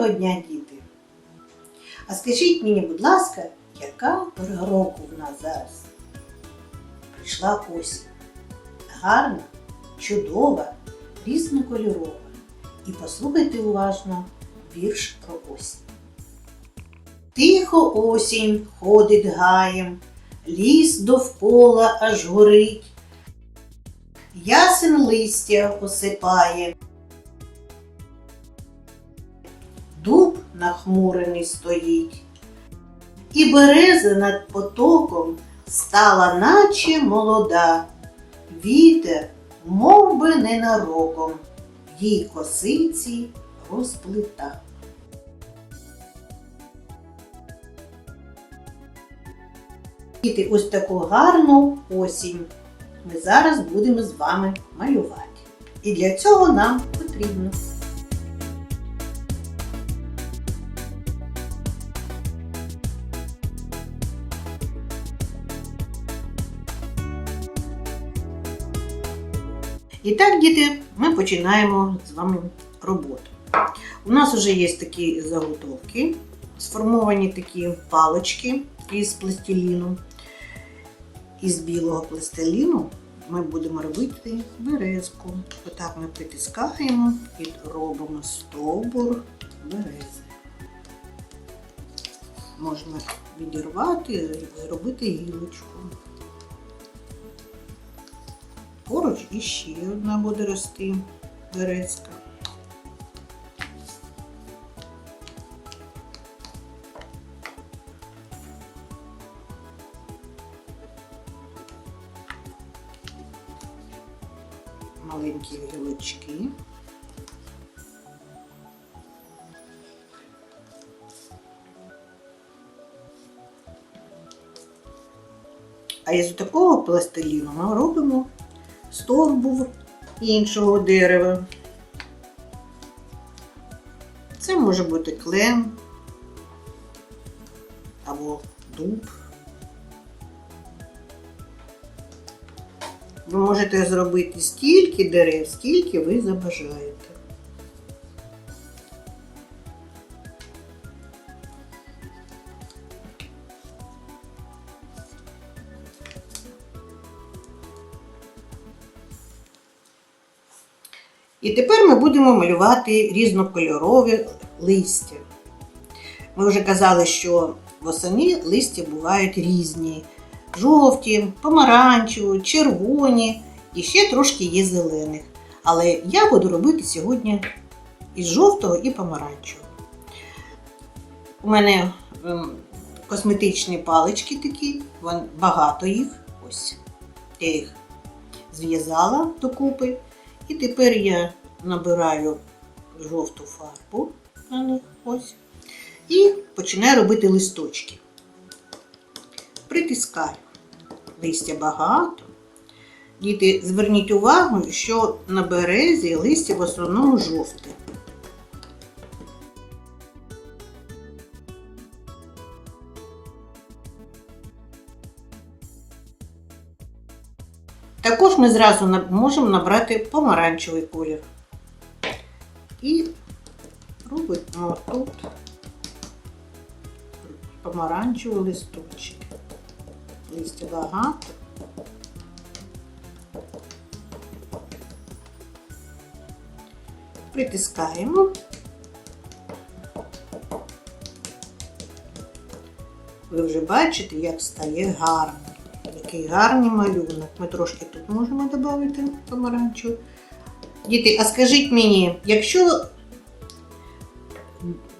Доброго дня, діти! А скажіть мені, будь ласка, яка пора року в нас зараз? Прийшла осінь. Гарна, чудова, різнокольорова. І послухайте уважно вірш про осінь. Тихо осінь ходить гаєм, ліс довкола аж горить. Ясен листя осипає. Дуб нахмурений стоїть, і береза над потоком стала, наче молода. Вітер, мов би ненароком, їй косиці розплита. Діти, ось таку гарну осінь ми зараз будемо з вами малювати. І для цього нам потрібно І так, діти, ми починаємо з вами роботу. У нас вже є такі заготовки, сформовані такі палочки із пластиліну. Із білого пластиліну ми будемо робити березку. Отак ми притискаємо і робимо стовбур берези. Можна відірвати і зробити гілочку. Поруч іще одна буде рости березка. Маленькі гілочки. А із такого пластиліну ми робимо стовбур іншого дерева. Це може бути клен або дуб. Ви можете зробити стільки дерев, скільки ви забажаєте. І тепер ми будемо малювати різнокольорові листя. Ми вже казали, що восени листя бувають різні: жовті, помаранчеві, червоні і ще трошки є зелених. Але я буду робити сьогодні із жовтого і помаранчевого. У мене ем, косметичні палички такі, багато їх. Ось я їх зв'язала докупи. І тепер я набираю жовту фарбу на них ось. І починаю робити листочки. Притискаю. Листя багато. Діти, зверніть увагу, що на березі листя в основному жовте. Також ми зразу можемо набрати помаранчевий колір. І робимо тут помаранчевий листочок. Листя багато. Притискаємо. Ви вже бачите, як стає гарно. Який гарний малюнок. Ми трошки тут можемо додати помаранчу. Діти, а скажіть мені, якщо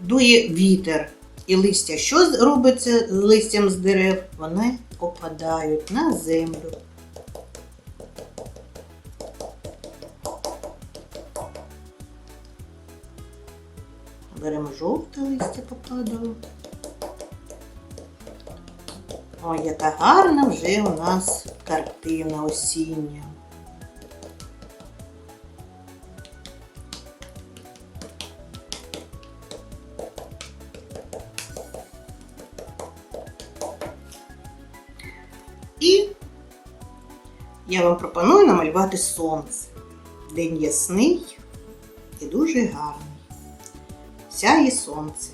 дує вітер і листя, що робиться з листям з дерев? Вони опадають на землю. Беремо жовте листя попадало. Ой, яка гарна вже у нас картина осіння. І я вам пропоную намалювати сонце. День ясний і дуже гарний. сяє сонце.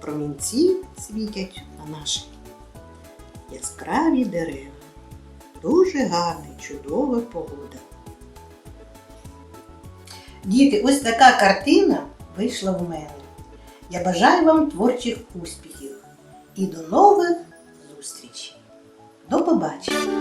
Промінці світять на наші яскраві дерева. Дуже гарна, чудова погода. Діти, ось така картина вийшла в мене. Я бажаю вам творчих успіхів і до нових зустрічей. До побачення!